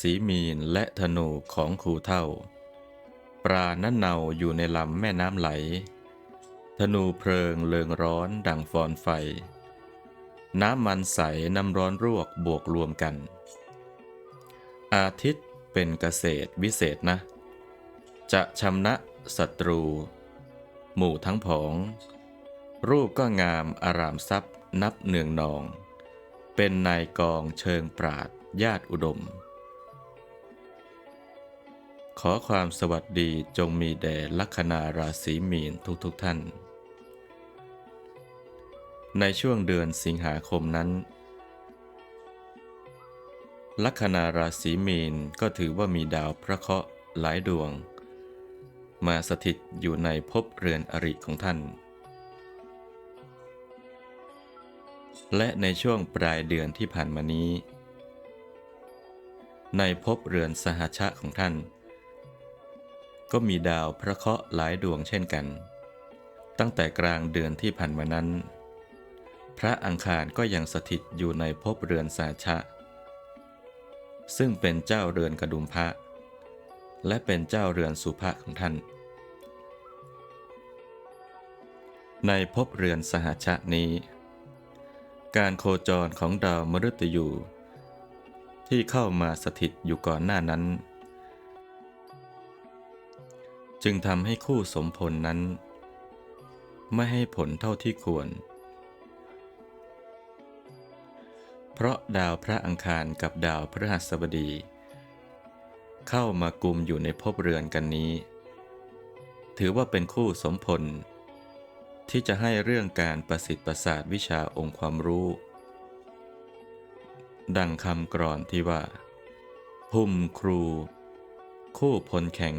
ศีมีนและธนูของครูเท่าปราณเนาอยู่ในลำแม่น้ำไหล ธนูเพลิงเลิงร้อนดังฟอนไฟ น้ำมันใสน้ำร้อนรวกบวกรวมกัน อาทิตย์เป็นเกษตรวิเศษนะ จะชำนะศัตรู หมู่ทั้งผอง รูปก็งามอารามทรัพย์นับเนืองนอง เป็นนายกองเชิงปราดญาติอุดม ขอความสวัสดีจงมีแด่ลัคนาราศีมีนทุกๆทท่าน ในช่วงเดือนสิงหาคมนั้น ลัคนาราศีมีนก็ถือว่ามีดาวพระเคราะห์หลายดวง มาสถิตอยู่ในภพเรือนอริของท่าน และในช่วงปลายเดือนที่ผ่านมานี้ ในภพเรือนสหชะของท่าน ก็มีดาวพระเคราะห์หลายดวงเช่นกัน ตั้งแต่กลางเดือนที่ผ่านมานั้น พระอังคารก็ยังสถิตอยู่ในภพเรือนสหชะ ซึ่งเป็นเจ้าเรือนกระดุมพระ และเป็นเจ้าเรือนสุภะของท่าน ในภพเรือนสหชะนี้ การโคจรของดาวมฤตยูที่เข้ามาสถิตอยู่ก่อนหน้านั้น จึงทำให้คู่สมพลนั้น ไม่ให้ผลเท่าที่ควร เพราะดาวพระอังคารกับดาวพฤหัสบดี เข้ามากลุ่มอยู่ในภพเรือนกันนี้ ถือว่าเป็นคู่สมพลที่จะให้เรื่องการประสิทธิ์ประสาทวิชาองค์ความรู้ ดังคำกรอนที่ว่าภูมิครู คู่พลแข็ง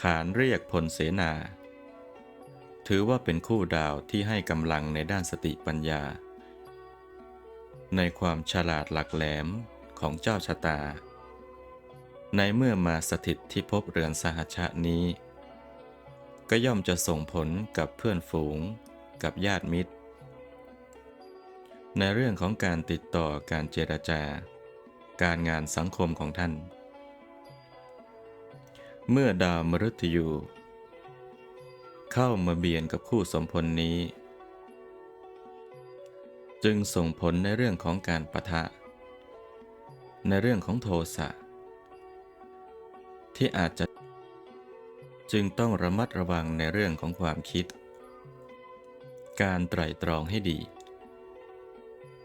ขานเรียกพลเสนา ถือว่าเป็นคู่ดาวที่ให้กำลังในด้านสติปัญญา ในความฉลาดหลักแหลมของเจ้าชะตา ในเมื่อมาสถิตที่พบเรือนสหชะนี้ ก็ย่อมจะส่งผลกับเพื่อนฝูง กับญาติมิตร ในเรื่องของการติดต่อการเจรจาการงานสังคมของท่าน เมื่อดาวมฤตยู เข้ามาเบียนกับคู่สมพลนี้ จึงส่งผลในเรื่องของการปะทะ ในเรื่องของโทสะ ที่อาจจะจึงต้องระมัดระวังในเรื่องของความคิด การไตร่ตรองให้ดี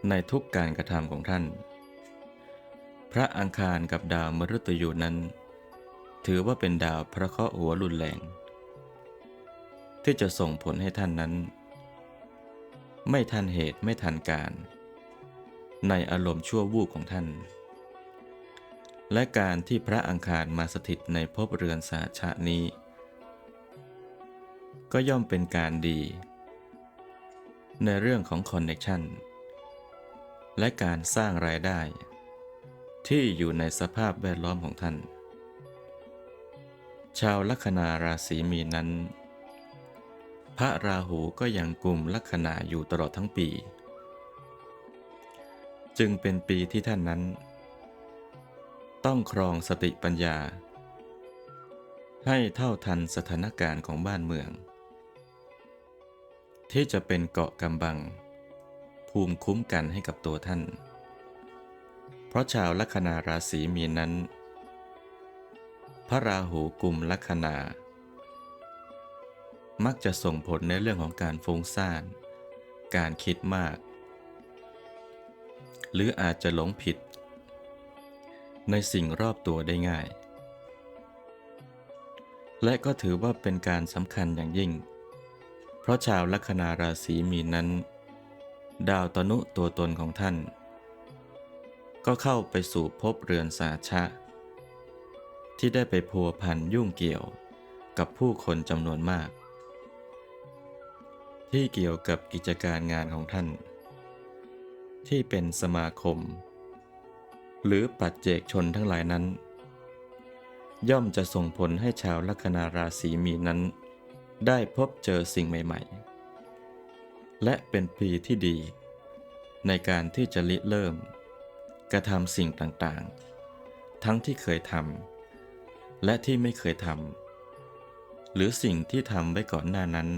ในทุกการกระทำของท่าน พระอังคารกับดาวมฤตยูนั้น ถือว่าเป็นดาวพระเคราะห์หัวรุนแรง ที่จะส่งผลให้ท่านนั้น ไม่ทันเหตุไม่ทันการ ในอารมณ์ชั่ววูบของท่าน และการที่พระอังคารมาสถิตในภพเรือนสาชะนี้ ก็ย่อมเป็นการดี ในเรื่องของคอนเน c ชันและการสร้างรายได้ ที่อยู่ในสภาพแวดล้อมของท่าน ชาวลัคนาราศีมีนนั้น พระราหูก็ยังกลุ่มลัคนาอยู่ตลอดทั้งปี จึงเป็นปีที่ท่านนั้น ต้องครองสติปัญญา ให้เท่าทันสถานการณ์ของบ้านเมือง ที่จะเป็นเกาะกำบัง ภูมิคุ้มกันให้กับตัวท่าน เพราะชาวลัคนาราศีมีนนั้น พระราหูกลุ่มลัคนา มักจะส่งผลในเรื่องของการฟุ้งซ่าน การคิดมาก หรืออาจจะหลงผิด ในสิ่งรอบตัวได้ง่าย และก็ถือว่าเป็นการสำคัญอย่างยิ่ง เพราะชาวลัคนาราศีมีนนั้น ดาวตนุตัวตนของท่าน ก็เข้าไปสู่ภพเรือนสาชะ ที่ได้ไปพัวพันยุ่งเกี่ยวกับผู้คนจำนวนมาก ที่เกี่ยวกับกิจการงานของท่าน ที่เป็นสมาคม หรือปัจเจกชนทั้งหลายนั้น ย่อมจะส่งผลให้ชาวลัคนาราศีมีนนั้น ได้พบเจอสิ่งใหม่ ๆ และเป็นปีที่ดี ในการที่จะริเริ่ม กระทำสิ่งต่างๆ ทั้งที่เคยทำ และที่ไม่เคยทำหรือสิ่งที่ทำไว้ก่อนหน้านั้น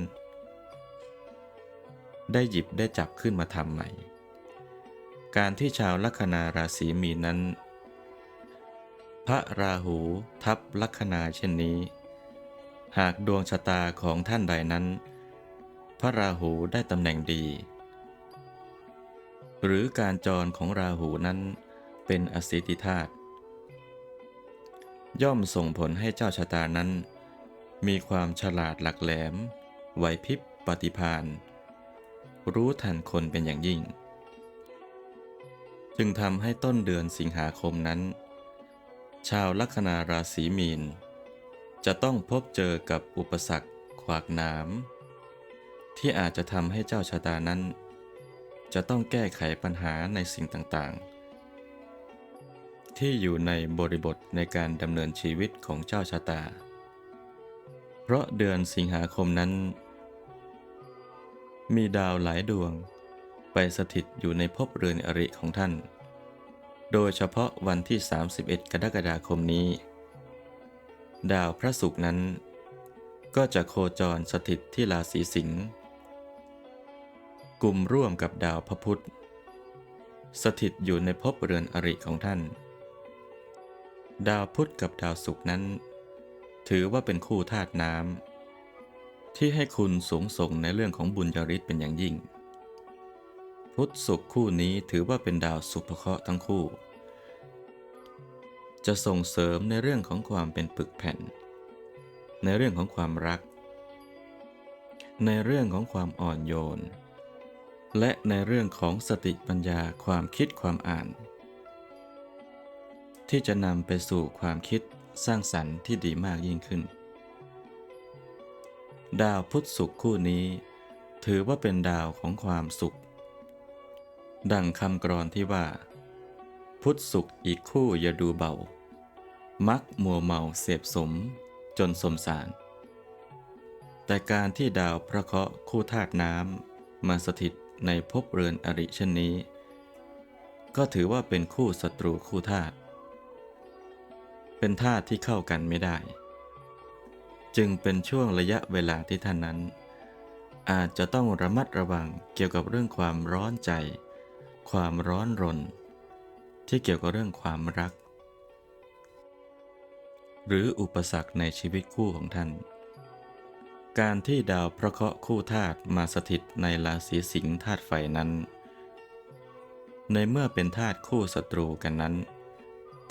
ได้หยิบได้จับขึ้นมาทำใหม่ การที่ชาวลัคนาราศีมีนนั้น พระราหูทับลัคนาเช่นนี้ หากดวงชะตาของท่านใดนั้น พระราหูได้ตำแหน่งดี หรือการจรของราหูนั้นเป็นอสิติธาตุ ย่อมส่งผลให้เจ้าชะตานั้น มีความฉลาดหลักแหลมไหวพริบปฏิภาณรู้ทันคนเป็นอย่างยิ่ง จึงทำให้ต้นเดือนสิงหาคมนั้น ชาวลัคนาราศีมีน จะต้องพบเจอกับอุปสรรคขวากหนามที่อาจจะทำให้เจ้าชะตานั้น จะต้องแก้ไขปัญหาในสิ่งต่างๆ ที่อยู่ในบริบทในการดำเนินชีวิตของเจ้าชะตา เพราะเดือนสิงหาคมนั้น มีดาวหลายดวง ไปสถิตอยู่ในภพเรือนอริของท่าน โดยเฉพาะวันที่ 31 กรกฎาคมนี้ ดาวพระศุกร์นั้น ก็จะโคจรสถิตที่ราศีสิงห์กลุ่มร่วมกับดาวพระพุธสถิตอยู่ในภพเรือนอริของท่าน ดาวพุธกับดาวศุกร์นั้น ถือว่าเป็นคู่ธาตุน้ำที่ให้คุณสูงส่งในเรื่องของบุญจริตเป็นอย่างยิ่ง พุธศุกร์คู่นี้ถือว่าเป็นดาวสุภเคราะห์ทั้งคู่ จะส่งเสริมในเรื่องของความเป็นปึกแผ่น ในเรื่องของความรัก ในเรื่องของความอ่อนโยน และในเรื่องของสติปัญญาความคิดความอ่าน ที่จะนำไปสู่ความคิดสร้างสรรค์ที่ดีมากยิ่งขึ้น ดาวพุธศุกร์คู่นี้ ถือว่าเป็นดาวของความสุข ดังคำกรอนที่ว่า พุธศุกร์อีกคู่อย่าดูเบา มักมัวเมาเสพสมจนสมสาร แต่การที่ดาวพระเคราะห์คู่ธาตุน้ำมาสถิตในภพเรือนอริเช่นนี้ ก็ถือว่าเป็นคู่ศัตรูคู่ธาตุ เป็นธาตุที่เข้ากันไม่ได้ จึงเป็นช่วงระยะเวลาที่ท่านนั้น อาจจะต้องระมัดระวังเกี่ยวกับเรื่องความร้อนใจ ความร้อนรน ที่เกี่ยวกับเรื่องความรัก หรืออุปสรรคในชีวิตคู่ของท่าน การที่ดาวพระเคราะห์คู่ธาตุมาสถิตในราศีสิงห์ธาตุไฟนั้น ในเมื่อเป็นธาตุคู่ศัตรูกันนั้น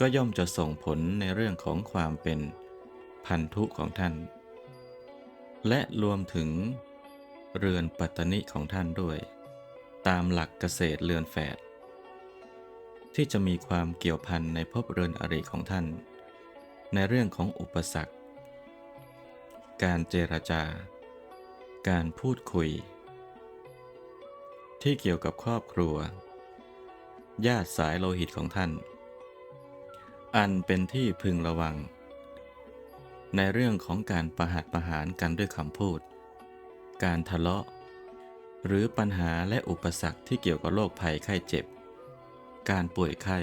ก็ย่อมจะส่งผลในเรื่องของความเป็นพันธุของท่าน และรวมถึงเรือนปัตตนิของท่านด้วย ตามหลักเกษตรเรือนแฝดที่จะมีความเกี่ยวพันในภพเรือนอริของท่าน ในเรื่องของอุปสรรค การเจรจา การพูดคุย ที่เกี่ยวกับครอบครัว ญาติสายโลหิตของท่าน อันเป็นที่พึงระวัง ในเรื่องของการประหัตประหารกันด้วยคำพูด การทะเลาะ หรือปัญหาและอุปสรรคที่เกี่ยวกับโรคภัยไข้เจ็บ การป่วยไข้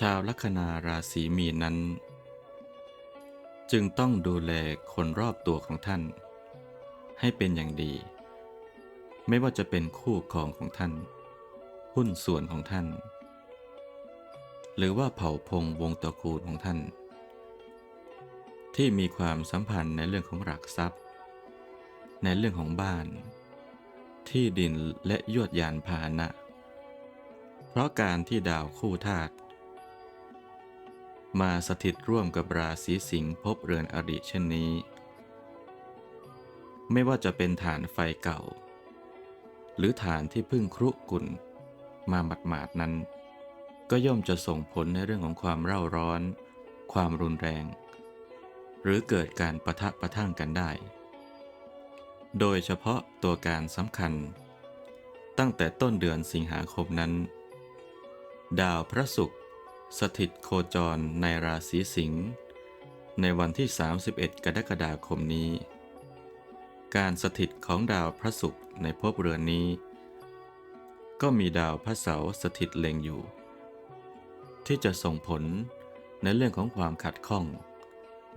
ชาวลัคนาราศีมีนนั้น จึงต้องดูแลคนรอบตัวของท่าน ให้เป็นอย่างดี ไม่ว่าจะเป็นคู่ครองของท่าน หุ้นส่วนของท่าน หรือว่าเผ่าพงวงตระกูลของท่าน ที่มีความสัมพันธ์ในเรื่องของหลักทรัพย์ ในเรื่องของบ้าน ที่ดินและยวดยานพาหนะ เพราะการที่ดาวคู่ธาตุมาสถิตร่วมกับราศีสิงห์ภพเรือนอริเช่นนี้ ไม่ว่าจะเป็นฐานไฟเก่า หรือฐานที่เพึ่งครุกุ่นมาหมาดๆนั้น ก็ย่อมจะส่งผลในเรื่องของความเร่าร้อน ความรุนแรง หรือเกิดการประทะประทั่งกันได้ โดยเฉพาะตัวการสำคัญ ตั้งแต่ต้นเดือนสิงหาคมนั้น ดาวพระศุกร์สถิตโคจรในราศีสิงห์ในวันที่ 31 กรกฎาคมนี้ การสถิตของดาวพระศุกร์ในภพเรือนนี้ ก็มีดาวพระเสาร์สถิตเล็งอยู่ ที่จะส่งผลในเรื่องของความขัดข้อง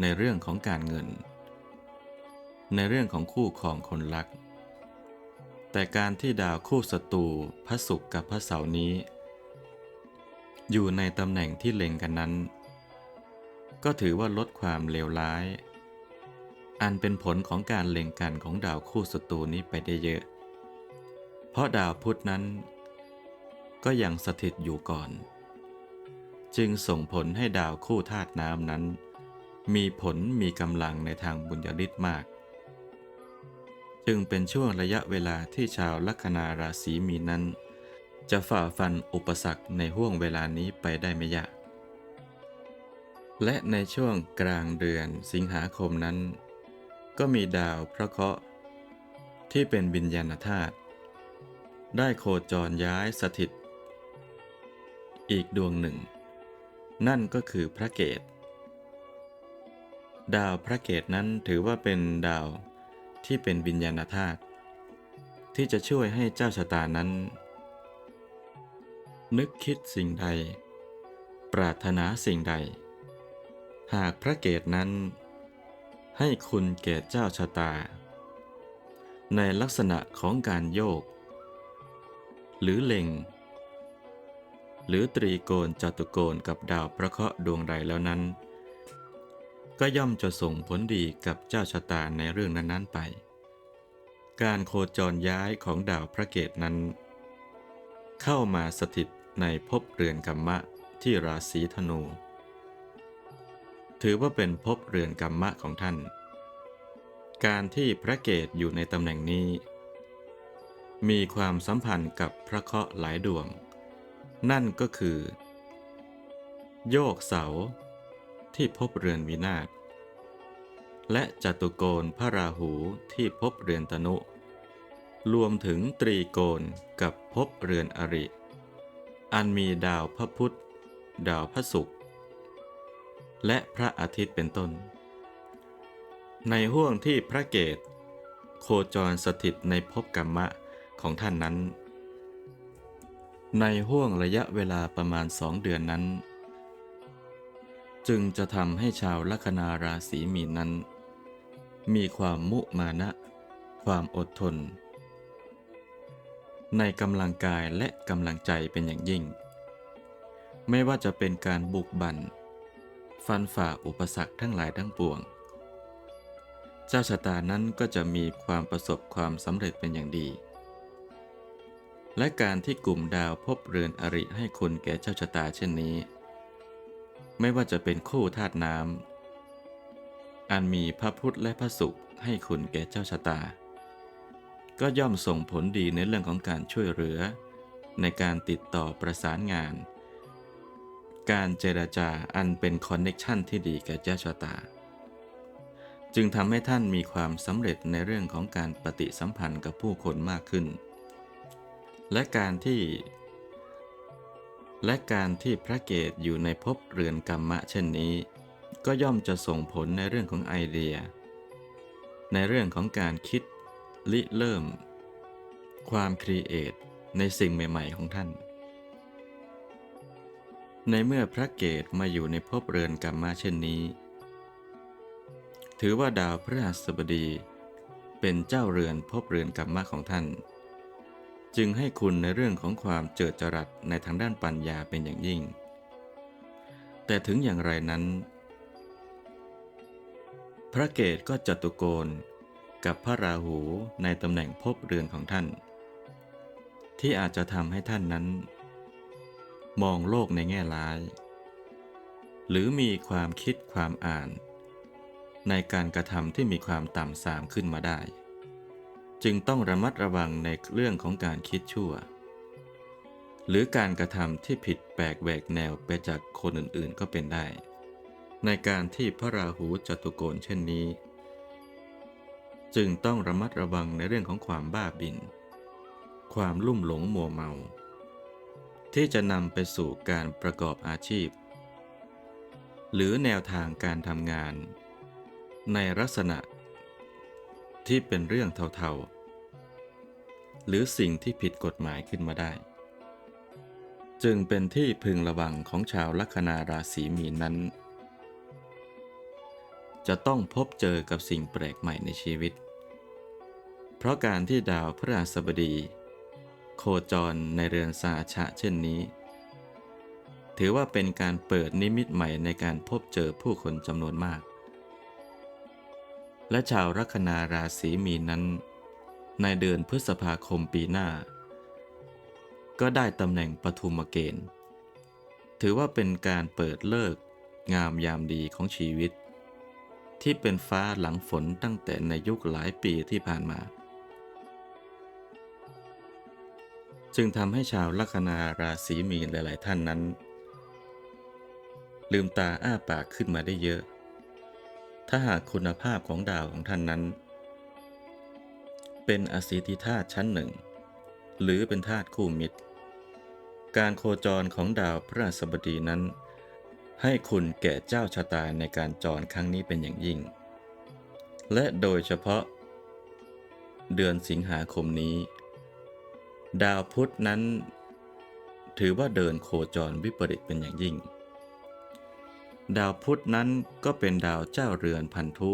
ในเรื่องของการเงิน ในเรื่องของคู่ครองคนรัก แต่การที่ดาวคู่ศัตรูพระศุกร์กับพระเสาร์นี้ อยู่ในตำแหน่งที่เล็งกันนั้น ก็ถือว่าลดความเลวร้าย อันเป็นผลของการเล็งกันของดาวคู่ศัตรูนี้ไปได้เยอะ เพราะดาวพุธนั้น ก็ยังสถิตอยู่ก่อน จึงส่งผลให้ดาวคู่ธาตุน้ำนั้น มีผลมีกำลังในทางบุญญาฤทธิ์มาก จึงเป็นช่วงระยะเวลาที่ชาวลัคนาราศีมีนนั้น จะฝ่าฟันอุปสรรคในห่วงเวลานี้ไปได้ไม่ยาก และในช่วงกลางเดือนสิงหาคมนั้น ก็มีดาวพระเคราะห์ที่เป็นวิญญาณธาตุได้โคจรย้ายสถิต อีกดวงหนึ่ง นั่นก็คือพระเกต ดาวพระเกตนั้นถือว่าเป็นดาวที่เป็นวิญญาณธาตุที่จะช่วยให้เจ้าชะตานั้น นึกคิดสิ่งใด ปรารถนาสิ่งใด หากพระเกตนั้น ให้คุณแก่เจ้าชะตา ในลักษณะของการโยก หรือเล็ง หรือตรีโกณจัตุโกณกับดาวพระเคราะห์ดวงใดแล้วนั้น ก็ย่อมจะส่งผลดีกับเจ้าชะตาในเรื่องนั้นๆไป การโคจรย้ายของดาวพระเกตนั้น เข้ามาสถิตในภพเรือนกัมมะที่ราศีธนู ถือว่าเป็นภพเรือนกัมมะของท่าน การที่พระเกตอยู่ในตำแหน่งนี้ มีความสัมพันธ์กับพระเคราะห์หลายดวง นั่นก็คือ โยกเสา ที่พบเรือนวินาศและจตุโกณพระราหูที่พบเรือนตนุ รวมถึงตรีโกณกับพบเรือนอริ อันมีดาวพระพุธ ดาวพระศุกร์และพระอาทิตย์เป็นต้น ในห่วงที่พระเกต โคจรสถิตในภพกรรมะของท่านนั้น ในห่วงระยะเวลาประมาณสองเดือนนั้น จึงจะทำให้ชาวลัคนาราศีมีนนั้น มีความมุมานะ ความอดทน ในกำลังกายและกำลังใจเป็นอย่างยิ่ง ไม่ว่าจะเป็นการบุกบั่นฟันฝ่าอุปสรรคทั้งหลายทั้งปวง เจ้าชะตานั้นก็จะมีความประสบความสำเร็จเป็นอย่างดี และการที่กลุ่มดาวพบเรือนอริให้คุณแก่เจ้าชะตาเช่นนี้ ไม่ว่าจะเป็นคู่ธาตุน้ำอันมีพระพุธและพระศุกร์ให้คุณแก่เจ้าชะตา ก็ย่อมส่งผลดีในเรื่องของการช่วยเหลือ ในการติดต่อประสานงาน การเจรจาอันเป็นคอนเน็ชันที่ดีแก่เจ้าชะตา จึงทำให้ท่านมีความสำเร็จในเรื่องของการปฏิสัมพันธ์กับผู้คนมากขึ้น และการที่ และการที่พระเกตอยู่ในภพเรือนกรรมะเช่นนี้ ก็ย่อมจะส่งผลในเรื่องของไอเดีย ในเรื่องของการคิดริเริ่ม ความครีเอทในสิ่งใหม่ ๆ ของท่าน ในเมื่อพระเกตมาอยู่ในภพเรือนกรรมะเช่นนี้ ถือว่าดาวพฤหัสบดีเป็นเจ้าเรือนภพเรือนกรรมะของท่าน จึงให้คุณในเรื่องของความเจิดจรัสในทางด้านปัญญาเป็นอย่างยิ่ง แต่ถึงอย่างไรนั้น พระเกตก็จตุโกณกับพระราหูในตำแหน่งภพเรือนของท่าน ที่อาจจะทำให้ท่านนั้น มองโลกในแง่ร้าย หรือมีความคิดความอ่าน ในการกระทำที่มีความต่ำสามขึ้นมาได้ จึงต้องระมัดระวังในเรื่องของการคิดชั่ว หรือการกระทำที่ผิดแปลกแหวกแนวไปจากคนอื่นๆก็เป็นได้ ในการที่พระราหูจตุโกณเช่นนี้ จึงต้องระมัดระวังในเรื่องของความบ้าบิน ความลุ่มหลงมัวเมา ที่จะนำไปสู่การประกอบอาชีพ หรือแนวทางการทำงาน ในลักษณะ ที่เป็นเรื่องเทาๆ หรือสิ่งที่ผิดกฎหมายขึ้นมาได้ จึงเป็นที่พึงระวังของชาวลัคนาราศีมีนนั้น จะต้องพบเจอกับสิ่งแปลกใหม่ในชีวิต เพราะการที่ดาวพฤหัสบดี โคจรในเรือนสาชะเช่นนี้ ถือว่าเป็นการเปิดนิมิตใหม่ในการพบเจอผู้คนจำนวนมาก และชาวลัคนาราศีมีนนั้น ในเดือนพฤษภาคมปีหน้า ก็ได้ตำแหน่งปฐุมเกณฑ์ ถือว่าเป็นการเปิดเลิกงามยามดีของชีวิต ที่เป็นฟ้าหลังฝนตั้งแต่ในยุคหลายปีที่ผ่านมา จึงทำให้ชาวลัคนาราศีมีนหลาย ๆ ท่านนั้น ลืมตาอ้าปากขึ้นมาได้เยอะ ถ้าหากคุณภาพของดาวของท่านนั้น เป็นอสิทธิธาตุชั้นหนึ่ง หรือเป็นธาตุคู่มิตร การโคจรของดาวพระราชบดีนั้น ให้คุณแก่เจ้าชะตาในการจรครั้งนี้เป็นอย่างยิ่ง และโดยเฉพาะ เดือนสิงหาคมนี้ ดาวพุธนั้น ถือว่าเดินโคจรวิปริตเป็นอย่างยิ่ง ดาวพุธนั้นก็เป็นดาวเจ้าเรือนพันธุ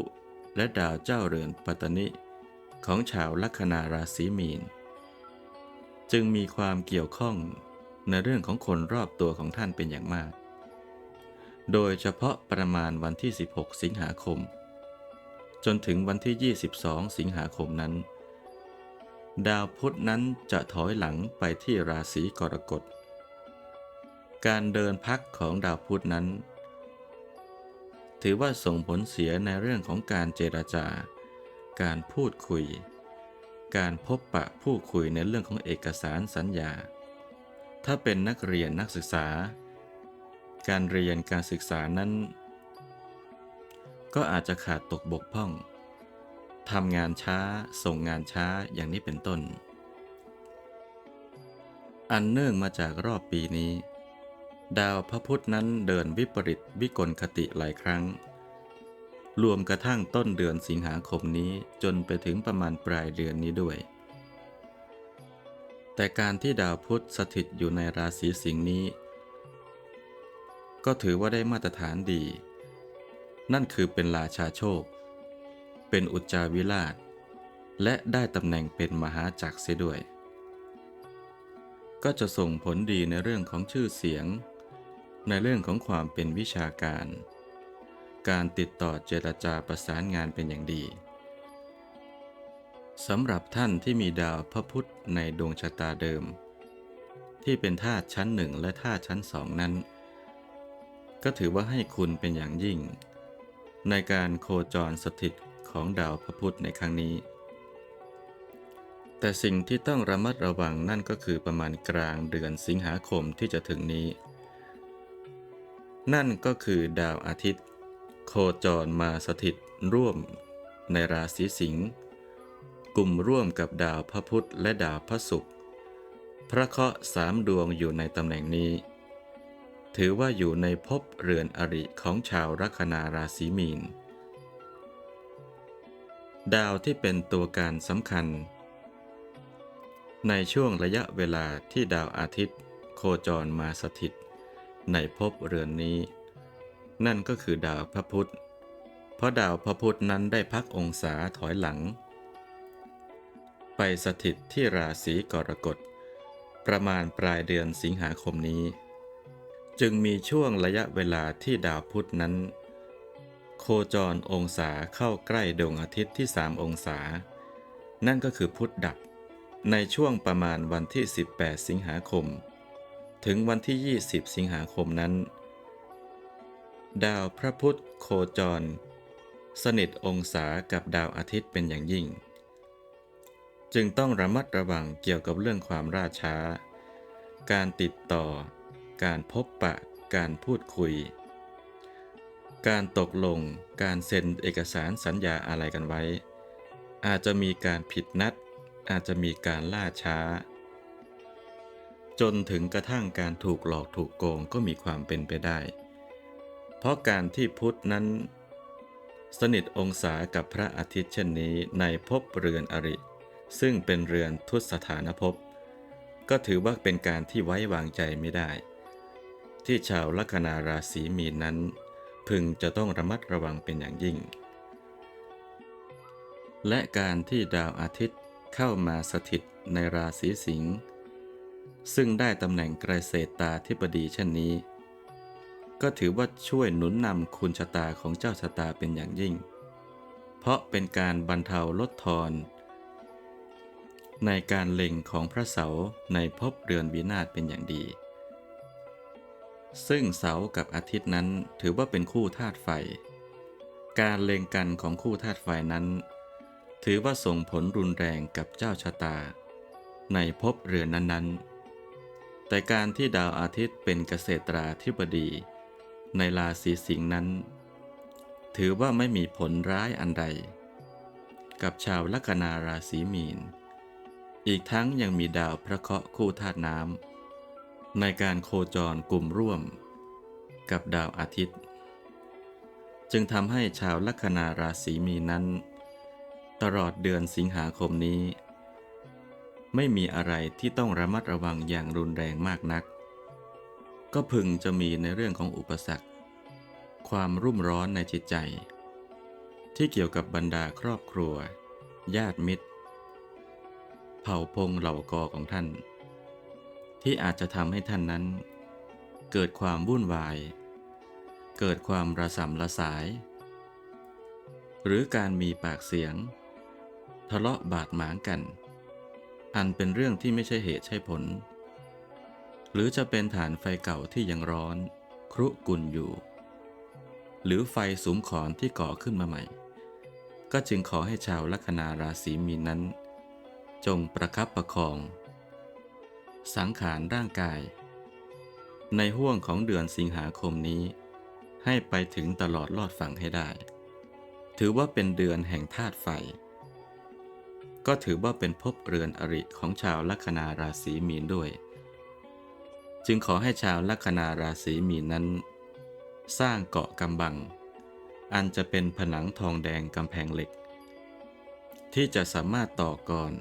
และดาวเจ้าเรือนปัตตนิ ของชาวลัคนาราศีมีน จึงมีความเกี่ยวข้องในเรื่องของคนรอบตัวของท่านเป็นอย่างมาก โดยเฉพาะประมาณวันที่ 16 สิงหาคม จนถึงวันที่ 22 สิงหาคมนั้น ดาวพุธนั้นจะถอยหลังไปที่ราศีกรกฎ การเดินพักของดาวพุธนั้น ถือว่าส่งผลเสียในเรื่องของการเจรจา การพูดคุย การพบปะผู้คุยในเรื่องของเอกสารสัญญา ถ้าเป็นนักเรียนนักศึกษา การเรียนการศึกษานั้น ก็อาจจะขาดตกบกพร่องทำงานช้า ส่งงานช้าอย่างนี้เป็นต้น อันเนื่องมาจากรอบปีนี้ ดาวพระพุธนั้นเดินวิปริตวิกลคติหลายครั้ง รวมกระทั่งต้นเดือนสิงหาคมนี้จนไปถึงประมาณปลายเดือนนี้ด้วย แต่การที่ดาวพุธสถิตอยู่ในราศีสิงห์นี้ ก็ถือว่าได้มาตรฐานดี นั่นคือเป็นราชาโชค เป็นอุจจาวิราช และได้ตำแหน่งเป็นมหาจักรเสียด้วย ก็จะส่งผลดีในเรื่องของชื่อเสียง ในเรื่องของความเป็นวิชาการ การติดต่อเจรจาประสานงานเป็นอย่างดีสำหรับท่านที่มีดาวพระพุธในดวงชะตาเดิม ที่เป็นธาตุชั้นหนึ่งและธาตุชั้นสองนั้น ก็ถือว่าให้คุณเป็นอย่างยิ่ง ในการโคจรสถิตของดาวพระพุธในครั้งนี้ แต่สิ่งที่ต้องระมัดระวังนั่นก็คือประมาณกลางเดือนสิงหาคมที่จะถึงนี้ นั่นก็คือดาวอาทิตย์ โคจรมาสถิตร่วมในราศีสิงห์กลุ่มร่วมกับดาวพระพุธและดาวพระศุกร์พระเคราะห์สามดวงอยู่ในตำแหน่งนี้ ถือว่าอยู่ในภพเรือนอริของชาวลัคนาราศีมีน ดาวที่เป็นตัวการสำคัญ ในช่วงระยะเวลาที่ดาวอาทิตย์ โคจรมาสถิต ในภพเรือนนี้ นั่นก็คือดาวพระพุธ เพราะดาวพระพุธนั้นได้พักองศาถอยหลัง ไปสถิตที่ราศีกรกฎ ประมาณปลายเดือนสิงหาคมนี้ จึงมีช่วงระยะเวลาที่ดาวพุธนั้น โคจรองศาเข้าใกล้ดวงอาทิตย์ที่3องศา นั่นก็คือพุธดับในช่วงประมาณวันที่ 18 สิงหาคม ถึงวันที่ 20 สิงหาคมนั้น ดาวพระพุธโคจร สนิทองศากับดาวอาทิตย์เป็นอย่างยิ่ง จึงต้องระมัดระวังเกี่ยวกับเรื่องความราช้า การติดต่อ การพบปะ การพูดคุย การตกลง การเซ็นเอกสารสัญญาอะไรกันไว้ อาจจะมีการผิดนัด อาจจะมีการล่าช้า จนถึงกระทั่งการถูกหลอกถูกโกงก็มีความเป็นไปได้ เพราะการที่พุทธนั้น สนิทองศากับพระอาทิตย์เช่นนี้ในภพเรือนอริ ซึ่งเป็นเรือนทุตสถานภพ ก็ถือว่าเป็นการที่ไว้วางใจไม่ได้ ที่ชาวลัคนาราศีมีนนั้น พึงจะต้องระมัดระวังเป็นอย่างยิ่ง และการที่ดาวอาทิตย์เข้ามาสถิตในราศีสิงห์ ซึ่งได้ตำแหน่งเกษตราธิบดีเช่นนี้ ก็ถือว่าช่วยหนุนนำคุณชะตาของเจ้าชะตาเป็นอย่างยิ่ง เพราะเป็นการบรรเทาลดทอน ในการเล็งของพระเสาร์ในภพเรือนวินาศเป็นอย่างดี ซึ่งเสาร์กับอาทิตย์นั้นถือว่าเป็นคู่ธาตุไฟ การเล็งกันของคู่ธาตุไฟนั้น ถือว่าส่งผลรุนแรงกับเจ้าชะตา ในภพเรือนนั้นๆ แต่การที่ดาวอาทิตย์เป็นเกษตราธิบดี ในราศีสิงห์นั้น ถือว่าไม่มีผลร้ายอันใด กับชาวลัคนาราศีมีน อีกทั้งยังมีดาวพระเคราะห์คู่ธาตุน้ำในการโคจรกลุ่มร่วม กับดาวอาทิตย์ จึงทำให้ชาวลัคนาราศีมีนนั้น ตลอดเดือนสิงหาคมนี้ ไม่มีอะไรที่ต้องระมัดระวังอย่างรุนแรงมากนัก ก็พึงจะมีในเรื่องของอุปสรรค ความรุ่มร้อนในจิตใจ ที่เกี่ยวกับบรรดาครอบครัว ญาติมิตร เผ่าพงเหล่ากอของท่าน ที่อาจจะทำให้ท่านนั้น เกิดความวุ่นวาย เกิดความระสำระสาย หรือการมีปากเสียง ทะเลาะบาดหมางกัน อันเป็นเรื่องที่ไม่ใช่เหตุใช่ผล หรือจะเป็นฐานไฟเก่าที่ยังร้อน ครุกุ่นอยู่ หรือไฟสุมขอนที่ก่อขึ้นมาใหม่ ก็จึงขอให้ชาวลัคนาราศีมีนนั้น จงประคับประคอง สังขารร่างกาย ในห่วงของเดือนสิงหาคมนี้ ให้ไปถึงตลอดลอดฝั่งให้ได้ ถือว่าเป็นเดือนแห่งธาตุไฟ ก็ถือว่าเป็นภพเรือนอริของชาวลัคนาราศีมีนด้วย จึงขอให้ชาวลัคนาราศีมีนนั้น สร้างเกาะกำบัง อันจะเป็นผนังทองแดงกำแพงเหล็ก ที่จะสามารถต่อกร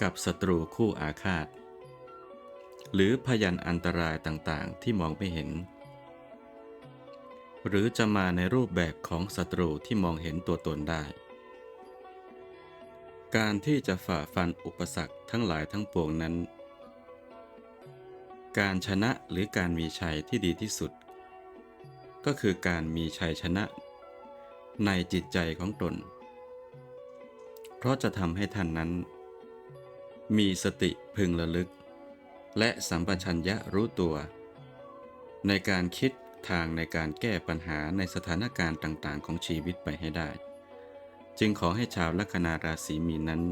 กับศัตรูคู่อาฆาต หรือพยันอันตรายต่างๆที่มองไม่เห็น หรือจะมาในรูปแบบของศัตรูที่มองเห็นตัวตนได้ การที่จะฝ่าฟันอุปสรรคทั้งหลายทั้งปวงนั้น การชนะหรือการมีชัยที่ดีที่สุด ก็คือการมีชัยชนะ ในจิตใจของตน เพราะจะทำให้ท่านนั้น มีสติพึงระลึก และสัมปชัญญะรู้ตัว ในการคิดทางในการแก้ปัญหาในสถานการณ์ต่างๆ ของชีวิตไปให้ได้ จึงขอให้ชาวลัคนาราศีมีนนั้น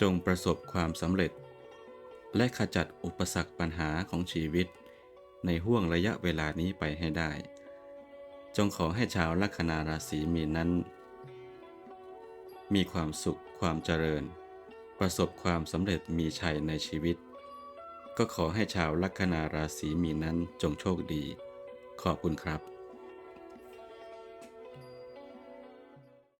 จงประสบความสำเร็จ และขจัดอุปสรรคปัญหาของชีวิต ในห่วงระยะเวลานี้ไปให้ได้ จงขอให้ชาวลัคนาราศีมีนนั้น มีความสุขความเจริญ ประสบความสำเร็จมีชัยในชีวิต ก็ขอให้ชาวลัคนาราศีมีนนั้นจงโชคดี ขอบคุณครับ